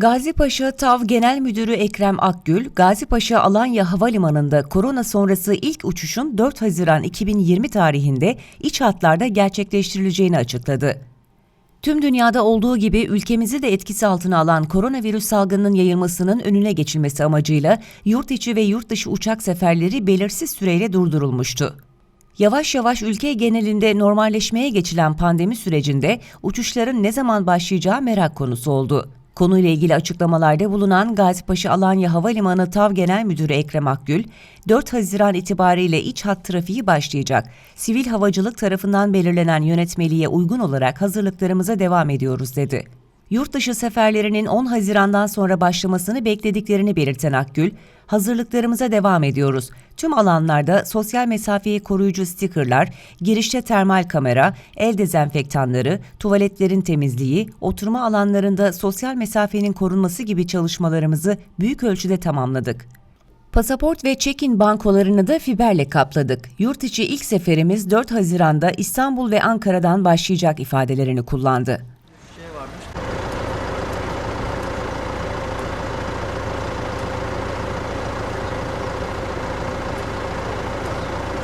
Gazipaşa TAV Genel Müdürü Ekrem Akgül, Gazipaşa Alanya Havalimanı'nda korona sonrası ilk uçuşun 4 Haziran 2020 tarihinde iç hatlarda gerçekleştirileceğini açıkladı. Tüm dünyada olduğu gibi ülkemizi de etkisi altına alan koronavirüs salgınının yayılmasının önüne geçilmesi amacıyla yurt içi ve yurt dışı uçak seferleri belirsiz süreyle durdurulmuştu. Yavaş yavaş ülke genelinde normalleşmeye geçilen pandemi sürecinde uçuşların ne zaman başlayacağı merak konusu oldu. Konuyla ilgili açıklamalarda bulunan Gazipaşa Alanya Havalimanı TAV Genel Müdürü Ekrem Akgül, 4 Haziran itibariyle iç hat trafiği başlayacak. Sivil havacılık tarafından belirlenen yönetmeliğe uygun olarak hazırlıklarımıza devam ediyoruz dedi. Yurt dışı seferlerinin 10 Haziran'dan sonra başlamasını beklediklerini belirten Akgül, hazırlıklarımıza devam ediyoruz. Tüm alanlarda sosyal mesafeyi koruyucu stikerler, girişte termal kamera, el dezenfektanları, tuvaletlerin temizliği, oturma alanlarında sosyal mesafenin korunması gibi çalışmalarımızı büyük ölçüde tamamladık. Pasaport ve check-in bankolarını da fiberle kapladık. Yurt içi ilk seferimiz 4 Haziran'da İstanbul ve Ankara'dan başlayacak ifadelerini kullandı.